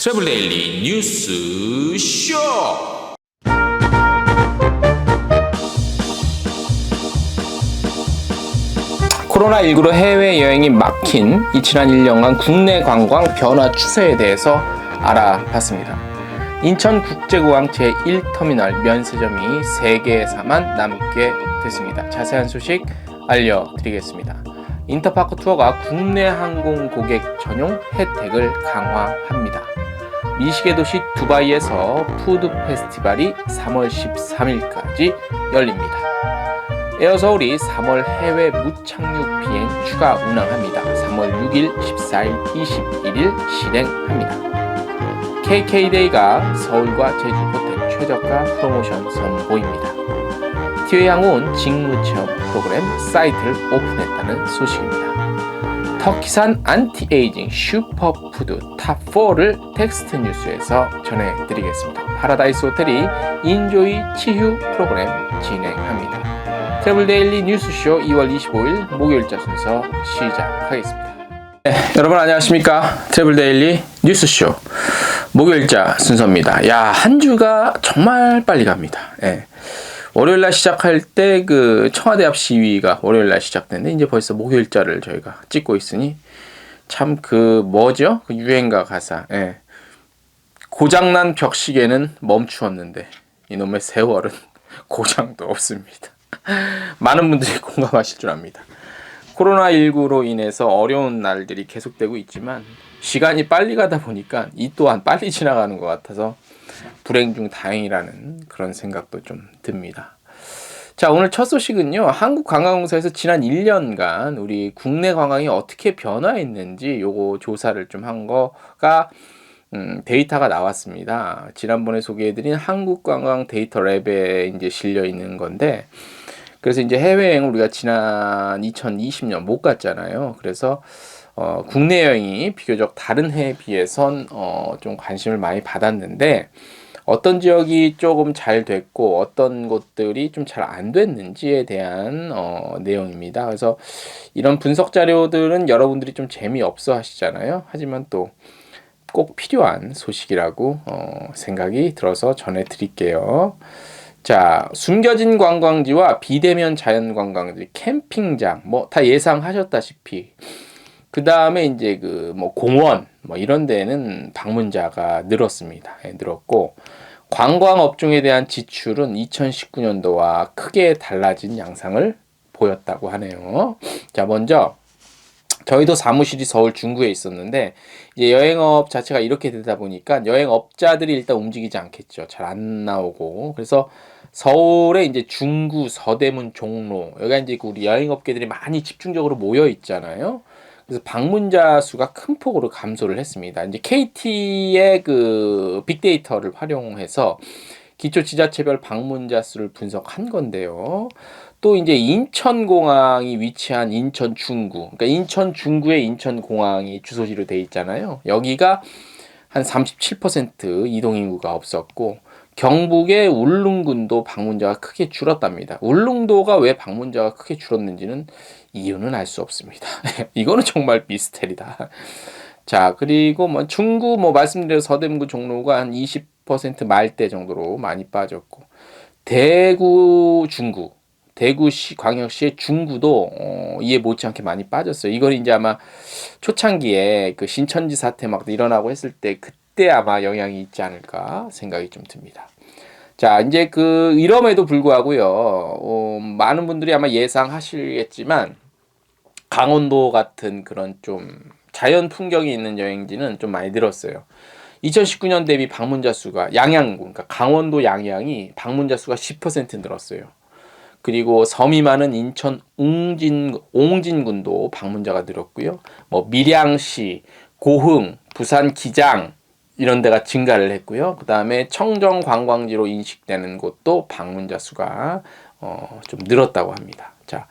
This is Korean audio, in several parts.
트래블 데일리 뉴스 쇼. 코로나19로 해외여행이 막힌 이 지난 1년간 국내 관광 변화 추세에 대해서 알아봤습니다. 인천국제공항 제1터미널 면세점이 3개에서만 남게 됐습니다. 자세한 소식 알려드리겠습니다. 인터파크 투어가 국내 항공 고객 전용 혜택을 강화합니다. 미식의 도시 두바이에서 푸드 페스티벌이 3월 13일까지 열립니다. 에어서울이 3월 해외 무착륙 비행 추가 운항합니다. 3월 6일, 14일, 21일 실행합니다. KK데이가 서울과 제주 호텔 최저가 프로모션 선보입니다. 티웨이항공은 직무체험 프로그램 사이트를 오픈했다는 소식입니다. 터키산 안티에이징 슈퍼푸드 탑4를 텍스트 뉴스에서 전해드리겠습니다. 파라다이스 호텔이 인조이 치휴 프로그램 진행합니다. 트래블 데일리 뉴스쇼 2월 25일 목요일자 순서 시작하겠습니다. 네, 여러분 안녕하십니까? 트래블 데일리 뉴스쇼 목요일자 순서입니다. 야, 한 주가 정말 빨리 갑니다. 예. 월요일 날 시작할 때 그 청와대 앞 시위가 월요일 날 시작됐는데 이제 벌써 목요일자를 저희가 찍고 있으니 참 그 뭐죠? 그 유행가 가사. 예. 고장난 벽시계는 멈추었는데 이놈의 세월은 고장도 없습니다. 많은 분들이 공감하실 줄 압니다. 코로나19로 인해서 어려운 날들이 계속되고 있지만 시간이 빨리 가다 보니까 이 또한 빨리 지나가는 것 같아서 불행 중 다행이라는 그런 생각도 좀 듭니다. 자, 오늘 첫 소식은요. 한국관광공사에서 지난 1년간 우리 국내 관광이 어떻게 변화했는지 요거 조사를 좀 한 거가 음, 데이터가 나왔습니다. 지난번에 소개해드린 한국관광 데이터 랩에 이제 실려 있는 건데, 그래서 이제 해외여행 우리가 지난 2020년 못 갔잖아요. 그래서 어, 국내 여행이 비교적 다른 해에 비해선 어, 좀 관심을 많이 받았는데 어떤 지역이 조금 잘 됐고 어떤 곳들이 좀 잘 안 됐는지에 대한 어, 내용입니다. 그래서 이런 분석 자료들은 여러분들이 좀 재미없어 하시잖아요. 하지만 또 꼭 필요한 소식이라고 어, 생각이 들어서 전해드릴게요. 자, 숨겨진 관광지와 비대면 자연 관광지, 캠핑장, 뭐 다 예상하셨다시피 그 다음에 이제 그 뭐 공원 뭐 이런 데는 방문자가 늘었습니다. 예, 늘었고 관광 업종에 대한 지출은 2019년도와 크게 달라진 양상을 보였다고 하네요. 자, 먼저 저희도 사무실이 서울 중구에 있었는데 이제 여행업 자체가 이렇게 되다 보니까 여행업자들이 일단 움직이지 않겠죠. 잘 안 나오고 그래서 서울에 이제 중구, 서대문, 종로 여기가 이제 그 우리 여행업계들이 많이 집중적으로 모여 있잖아요. 그래서 방문자 수가 큰 폭으로 감소를 했습니다. 이제 KT의 그 빅데이터를 활용해서 기초 지자체별 방문자 수를 분석한 건데요. 또 이제 인천공항이 위치한 인천 중구, 그러니까 인천 중구에 인천공항이 주소지로 돼 있잖아요. 여기가 한 37% 이동 인구가 없었고 경북의 울릉군도 방문자가 크게 줄었답니다. 울릉도가 왜 방문자가 크게 줄었는지는 이유는 알 수 없습니다. 이거는 정말 미스테리다. 자, 그리고 뭐 중구 뭐 말씀드린 서대문구 종로가 한 20% 말대 정도로 많이 빠졌고 대구 중구 대구시 광역시의 중구도 어, 이에 못지않게 많이 빠졌어요. 이건 이제 아마 초창기에 그 신천지 사태 막 일어나고 했을 때 그 때 아마 영향이 있지 않을까 생각이 좀 듭니다. 자, 이제 그 이럼에도 불구하고요. 어, 많은 분들이 아마 예상하시겠지만 강원도 같은 그런 좀 자연 풍경이 있는 여행지는 좀 많이 늘었어요. 2019년 대비 방문자 수가 양양군, 그러니까 강원도 양양이 방문자 수가 10% 늘었어요. 그리고 섬이 많은 인천 웅진 옹진군도 방문자가 늘었고요. 뭐 밀양시, 고흥, 부산 기장 이런 데가 증가를 했고요. 그 다음에 청정 관광지로 인식되는 곳도 방문자 수가 어, 좀 늘었다고 합니다. 자,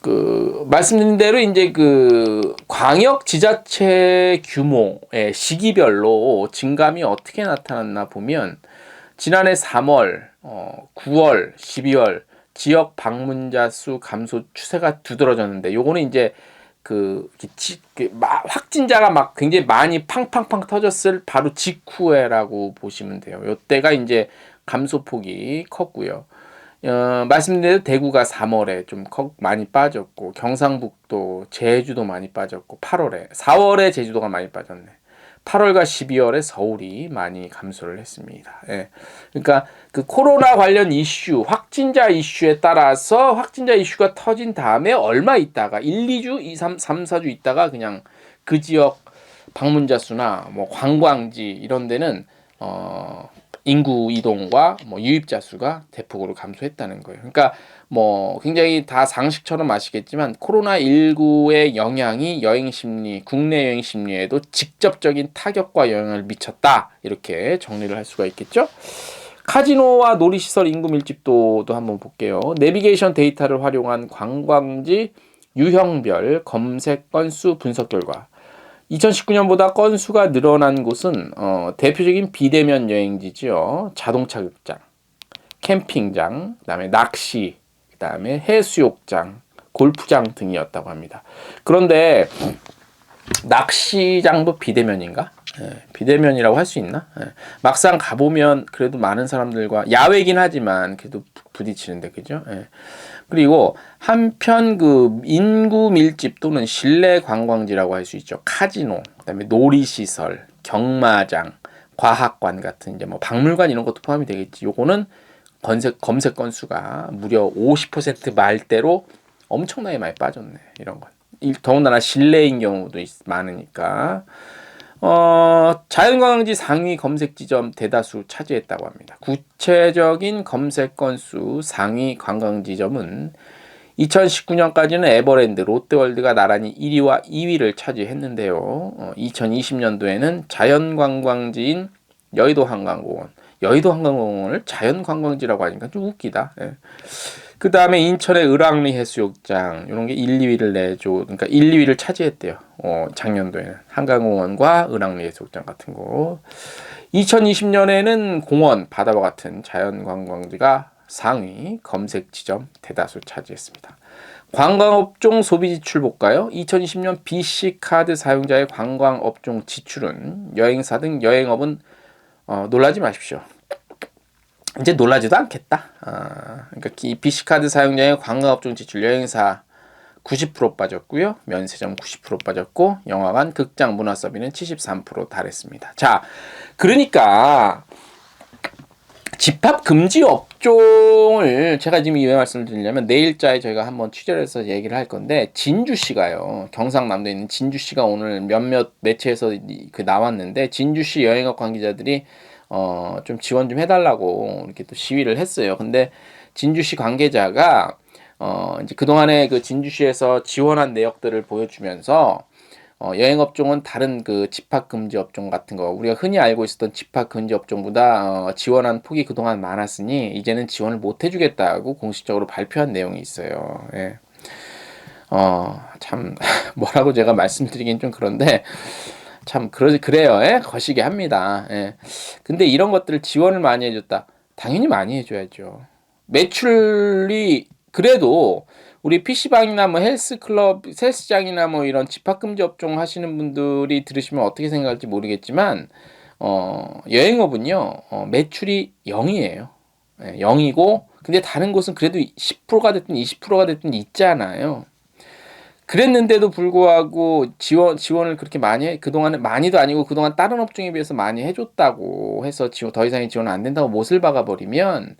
그 말씀드린 대로 이제 그 광역 지자체 규모의 시기별로 증감이 어떻게 나타났나 보면 지난해 3월, 어, 9월, 12월 지역 방문자 수 감소 추세가 두드러졌는데 요거는 이제 그, 지- 그 마- 확진자가 막 굉장히 많이 팡팡팡 터졌을 바로 직후에라고 보시면 돼요. 요때가 이제 감소폭이 컸고요. 어, 말씀드린 대구가 3월에 좀 커- 많이 빠졌고 경상북도, 제주도 많이 빠졌고 8월에 4월에 제주도가 많이 빠졌네. 8월과 12월에 서울이 많이 감소를 했습니다. 예. 그러니까 그 코로나 관련 이슈, 확진자 이슈에 따라서 확진자 이슈가 터진 다음에 얼마 있다가 1, 2주, 2, 3, 3, 4주 있다가 그냥 그 지역 방문자 수나 뭐 관광지 이런 데는 어 인구 이동과 뭐 유입자 수가 대폭으로 감소했다는 거예요. 그러니까 뭐 굉장히 다 상식처럼 아시겠지만 코로나 19의 영향이 여행 심리, 국내 여행 심리에도 직접적인 타격과 영향을 미쳤다. 이렇게 정리를 할 수가 있겠죠. 카지노와 놀이시설 인구 밀집도도 한번 볼게요. 내비게이션 데이터를 활용한 관광지 유형별 검색 건수 분석 결과 2019년보다 건수가 늘어난 곳은 어, 대표적인 비대면 여행지지요. 자동차 극장, 캠핑장, 그다음에 낚시, 그다음에 해수욕장, 골프장 등이었다고 합니다. 그런데 낚시장도 비대면인가? 예, 비대면이라고 할 수 있나? 예, 막상 가보면 그래도 많은 사람들과 야외긴 하지만 그래도 부- 부딪히는데 그죠? 예. 그리고 한편 그 인구 밀집 또는 실내 관광지라고 할 수 있죠. 카지노, 그다음에 놀이시설, 경마장, 과학관 같은 이제 뭐 박물관 이런 것도 포함이 되겠지. 요거는 검색 검색 건수가 무려 50% 말대로 엄청나게 많이 빠졌네. 이런 건. 이- 더군다나 실내인 경우도 있- 많으니까. 어, 자연관광지 상위 검색 지점 대다수 차지했다고 합니다. 구체적인 검색 건수 상위 관광 지점은 2019년까지는 에버랜드, 롯데월드가 나란히 1위와 2위를 차지했는데요. 어, 2020년도에는 자연관광지인 여의도 한강공원, 여의도 한강공원을 자연관광지라고 하니까 좀 웃기다. 예. 그 다음에 인천의 을왕리 해수욕장 이런 게 1, 2위를 내줘 그러니까 1, 2위를 차지했대요. 어, 작년도에는 한강공원과 을왕리 해수욕장 같은 거. 2020년에는 공원, 바다와 같은 자연관광지가 상위 검색 지점 대다수 차지했습니다. 관광업종 소비 지출 볼까요? 2020년 BC 카드 사용자의 관광업종 지출은 여행사 등 여행업은 어, 놀라지 마십시오. 이제 놀라지도 않겠다. 아, 그러니까 이 BC 카드 사용자의 관광업종 지출 여행사 90% 빠졌고요. 면세점 90% 빠졌고 영화관, 극장, 문화 서비는 73% 달했습니다. 자, 그러니까 집합 금지 업종을 제가 지금 왜 말씀을 드리냐면 내일자에 저희가 한번 취재를 해서 얘기를 할 건데 진주시가요. 경상남도에 있는 진주시가 오늘 몇몇 매체에서 이- 그 나왔는데 진주시 여행업 관계자들이 어 좀 지원 좀 해달라고 이렇게 또 시위를 했어요. 근데 진주시 관계자가 어 이제 그동안에 그 진주시에서 지원한 내역들을 보여주면서 어, 여행 업종은 다른 그 집합 금지 업종 같은 거 우리가 흔히 알고 있었던 집합 금지 업종보다 어, 지원한 폭이 그동안 많았으니 이제는 지원을 못 해주겠다고 공식적으로 발표한 내용이 있어요. 예. 어, 참 뭐라고 제가 말씀드리긴 좀 그런데 참 그러 그래요. 예? 거시기 합니다. 예. 근데 이런 것들을 지원을 많이 해줬다. 당연히 많이 해줘야죠. 매출이 그래도 우리 PC방이나 뭐 헬스클럽, 헬스장이나 뭐 이런 집합금지 업종 하시는 분들이 들으시면 어떻게 생각할지 모르겠지만, 어, 여행업은요, 어, 매출이 0이에요. 예, 0이고, 근데 다른 곳은 그래도 10%가 됐든 20%가 됐든 있잖아요. 그랬는데도 불구하고 지원, 지원을 그렇게 많이 해, 그동안에 많이도 아니고 그동안 다른 업종에 비해서 많이 해줬다고 해서 지원, 더 이상의 지원 안 된다고 못을 박아 버리면,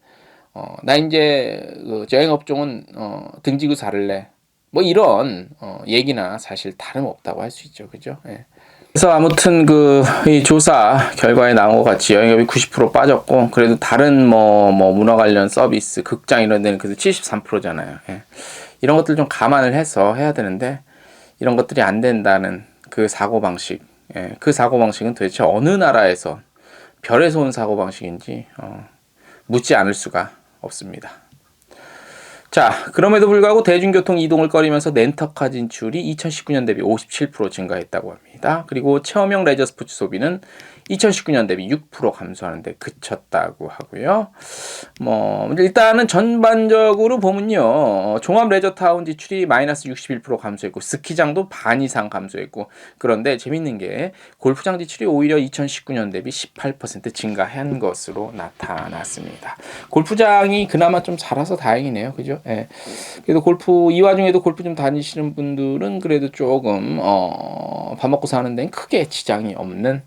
어, 나 이제 그 여행 업종은 어, 등지고 살래. 뭐 이런 어, 얘기나 사실 다름 없다고 할 수 있죠. 그죠? 예. 그래서 아무튼 그 이 조사 결과에 나온 것 같이 여행업이 90% 빠졌고 그래도 다른 뭐뭐 문화 관련 서비스, 극장 이런 데는 그래도 73%잖아요. 예. 이런 것들 좀 감안을 해서 해야 되는데 이런 것들이 안 된다는 그 사고 방식, 예. 그 사고 방식은 도대체 어느 나라에서 별에서 온 사고 방식인지 어, 묻지 않을 수가 없습니다. 자, 그럼에도 불구하고 대중교통 이동을 꺼리면서 렌터카 진출이 2019년 대비 57% 증가했다고 합니다. 그리고 체험형 레저 스포츠 소비는 2019년 대비 6% 감소하는데 그쳤다고 하고요. 뭐 일단은 전반적으로 보면요. 종합 레저 타운 지출이 마이너스 61% 감소했고 스키장도 반 이상 감소했고 그런데 재밌는 게 골프장 지출이 오히려 2019년 대비 18% 증가한 것으로 나타났습니다. 골프장이 그나마 좀 살아서 다행이네요. 그죠? 예. 그래도 골프 이 와중에도 골프 좀 다니시는 분들은 그래도 조금 어, 밥 먹고 사는 데는 크게 지장이 없는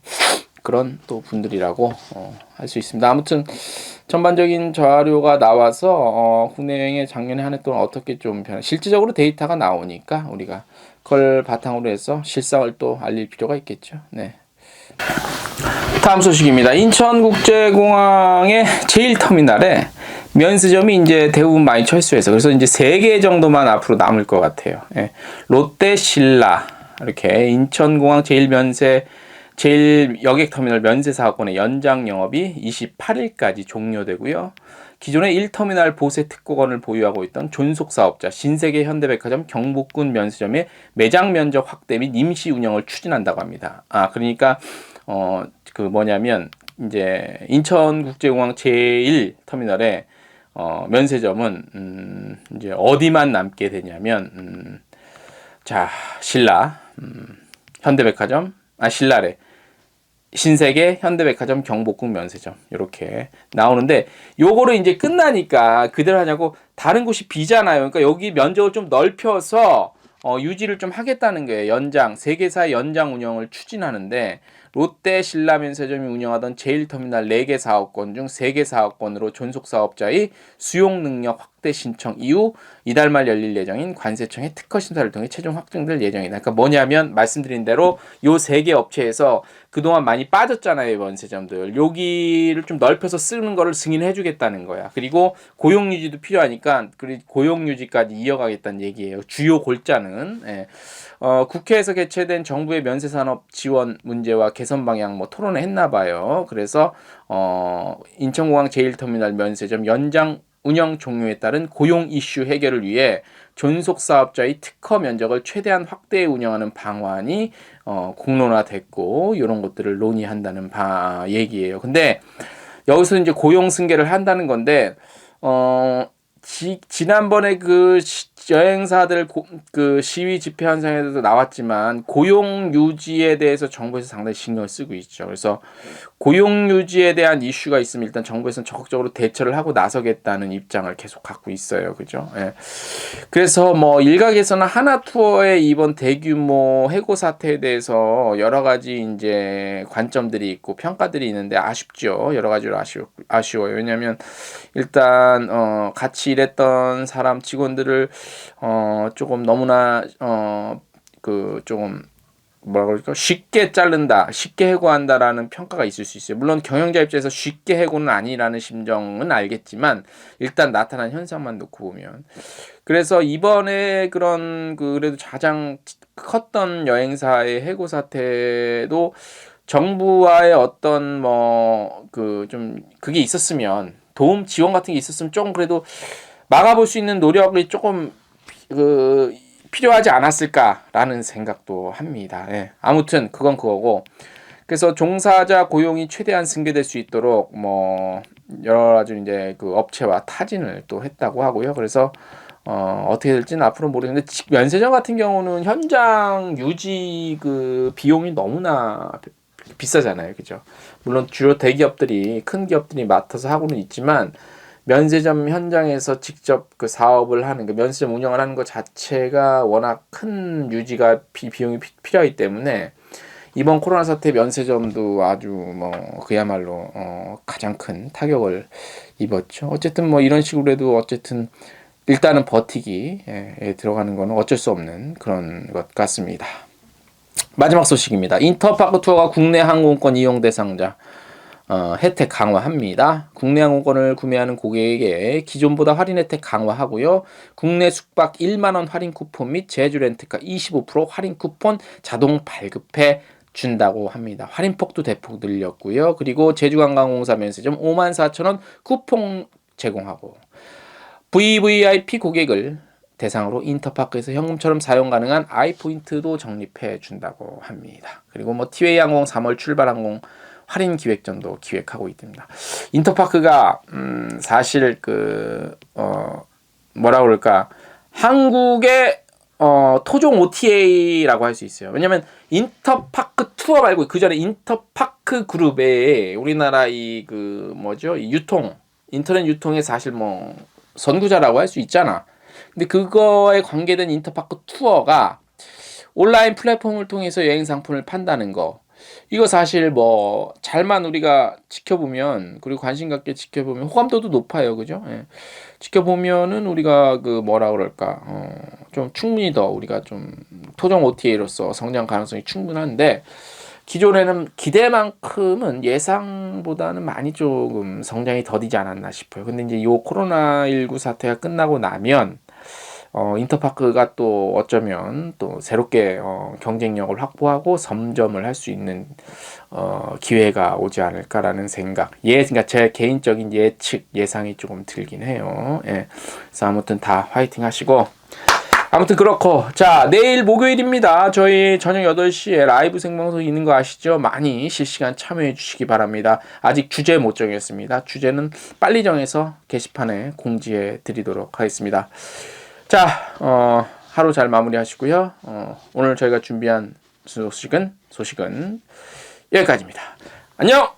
그런 또 분들이라고 어, 할수 있습니다. 아무튼 전반적인 자료가 나와서 어, 국내 여행의 작년에 한 해 동안 어떻게 좀 변화, 실질적으로 데이터가 나오니까 우리가 그걸 바탕으로 해서 실상을 또 알릴 필요가 있겠죠. 네. 다음 소식입니다. 인천국제공항의 제1터미널에 면세점이 이제 대부분 많이 철수해서 그래서 이제 세 개 정도만 앞으로 남을 것 같아요. 예. 롯데 신라 이렇게 인천공항 제1면세 제1 여객터미널 면세 사업권의 연장 영업이 28일까지 종료되고요. 기존의 1터미널 보세 특허권을 보유하고 있던 존속 사업자 신세계 현대백화점 경복군 면세점의 매장 면적 확대 및 임시 운영을 추진한다고 합니다. 아 그러니까 어 그 뭐냐면 이제 인천국제공항 제1 터미널에 어 면세점은 음 이제 어디만 남게 되냐면 음, 자 신라 음, 현대백화점 아 신라래 신세계, 현대백화점, 경복궁 면세점 이렇게 나오는데 요거를 이제 끝나니까 그대로 하냐고 다른 곳이 비잖아요. 그러니까 여기 면적을 좀 넓혀서 어, 유지를 좀 하겠다는 거예요. 연장 세계사 연장 운영을 추진하는데 롯데 신라면세점이 운영하던 제1터미널 4개 사업권 중 3개 사업권으로 존속 사업자의 수용 능력 확대 신청 이후 이달 말 열릴 예정인 관세청의 특허 심사를 통해 최종 확정될 예정이다. 그러니까 뭐냐면 말씀드린 대로 요세개 업체에서 그동안 많이 빠졌잖아요, 면세점들. 여기를 좀 넓혀서 쓰는 거를 승인해 주겠다는 거야. 그리고 고용 유지도 필요하니까 그 고용 유지까지 이어가겠다는 얘기예요. 주요 골자는 예. 어, 국회에서 개최된 정부의 면세 산업 지원 문제와 개선 방향 뭐 토론을 했나 봐요. 그래서 어, 인천공항 제1터미널 면세점 연장 운영 종료에 따른 고용 이슈 해결을 위해 존속 사업자의 특허 면적을 최대한 확대해 운영하는 방안이 어, 공론화됐고 이런 것들을 논의한다는 바 얘기예요. 근데 여기서 이제 고용 승계를 한다는 건데 어 지, 지난번에 그 시, 여행사들 고, 그 시위 집회 현상에도 나왔지만 고용 유지에 대해서 정부에서 상당히 신경을 쓰고 있죠. 그래서 고용 유지에 대한 이슈가 있으면 일단 정부에서는 적극적으로 대처를 하고 나서겠다는 입장을 계속 갖고 있어요. 그죠? 예. 그래서 뭐 일각에서는 하나 투어의 이번 대규모 해고 사태에 대해서 여러 가지 이제 관점들이 있고 평가들이 있는데 아쉽죠. 여러 가지로 아쉬워, 아쉬워요. 왜냐하면 일단 어 같이 일했던 사람 직원들을 어 조금 너무나 어 그 조금 뭐라 그럴까 쉽게 자른다, 쉽게 해고한다라는 평가가 있을 수 있어요. 물론 경영자 입장에서 쉽게 해고는 아니라는 심정은 알겠지만 일단 나타난 현상만 놓고 보면 그래서 이번에 그런 그 그래도 가장 컸던 여행사의 해고 사태도 정부와의 어떤 뭐 그 좀 그게 있었으면 도움 지원 같은 게 있었으면 조금 그래도 막아볼 수 있는 노력이 조금 그 필요하지 않았을까라는 생각도 합니다. 예. 아무튼 그건 그거고 그래서 종사자 고용이 최대한 승계될 수 있도록 뭐 여러 가지 이제 그 업체와 타진을 또 했다고 하고요. 그래서 어, 어떻게 될지는 앞으로 모르겠는데 면세점 같은 경우는 현장 유지 그 비용이 너무나 비싸잖아요. 그죠? 물론 주요 대기업들이 큰 기업들이 맡아서 하고는 있지만 면세점 현장에서 직접 그 사업을 하는 그 면세점 운영을 하는 것 자체가 워낙 큰 유지가 비, 비용이 피, 필요하기 때문에 이번 코로나 사태 면세점도 아주 뭐 그야말로 어 가장 큰 타격을 입었죠. 어쨌든 뭐 이런 식으로 해도 어쨌든 일단은 버티기에 들어가는 거는 어쩔 수 없는 그런 것 같습니다. 마지막 소식입니다. 인터파크 투어가 국내 항공권 이용 대상자 어, 혜택 강화합니다. 국내 항공권을 구매하는 고객에게 기존보다 할인 혜택 강화하고요. 국내 숙박 1만 원 할인 쿠폰 및 제주 렌트카 25% 할인 쿠폰 자동 발급해 준다고 합니다. 할인폭도 대폭 늘렸고요. 그리고 제주관광공사 면세점 5만 4천 원 쿠폰 제공하고 VVIP 고객을 대상으로 인터파크에서 현금처럼 사용 가능한 아이포인트도 적립해 준다고 합니다. 그리고 뭐 티웨이 항공, 3월 출발 항공 할인 기획전도 기획하고 있습니다. 인터파크가 음, 사실 그 어, 뭐라 그럴까 한국의 어, 토종 OTA라고 할 수 있어요. 왜냐면 인터파크 투어 말고 그 전에 인터파크 그룹에 우리나라 이 그 뭐죠 이 유통 인터넷 유통에 사실 뭐 선구자라고 할 수 있잖아. 근데 그거에 관계된 인터파크 투어가 온라인 플랫폼을 통해서 여행 상품을 판다는 거. 이거 사실 뭐 잘만 우리가 지켜보면 그리고 관심 갖게 지켜보면 호감도도 높아요, 그죠? 예. 지켜보면은 우리가 그 뭐라 그럴까 어, 좀 충분히 더 우리가 좀 토종 OTA로서 성장 가능성이 충분한데 기존에는 기대만큼은 예상보다는 많이 조금 성장이 더디지 않았나 싶어요. 근데 이제 요 코로나 19 사태가 끝나고 나면 어, 인터파크가 또 어쩌면 또 새롭게 어, 경쟁력을 확보하고 점점을 할 수 있는 어, 기회가 오지 않을까라는 생각. 예, 그러니까 제 개인적인 예측 예상이 조금 들긴 해요. 예. 그래서 아무튼 다 화이팅 하시고 아무튼 그렇고 자 내일 목요일입니다. 저희 저녁 8시에 라이브 생방송 있는 거 아시죠? 많이 실시간 참여해 주시기 바랍니다. 아직 주제 못 정했습니다. 주제는 빨리 정해서 게시판에 공지해 드리도록 하겠습니다. 자, 어, 하루 잘 마무리하시고요. 어, 오늘 저희가 준비한 소식은 소식은 여기까지입니다. 안녕.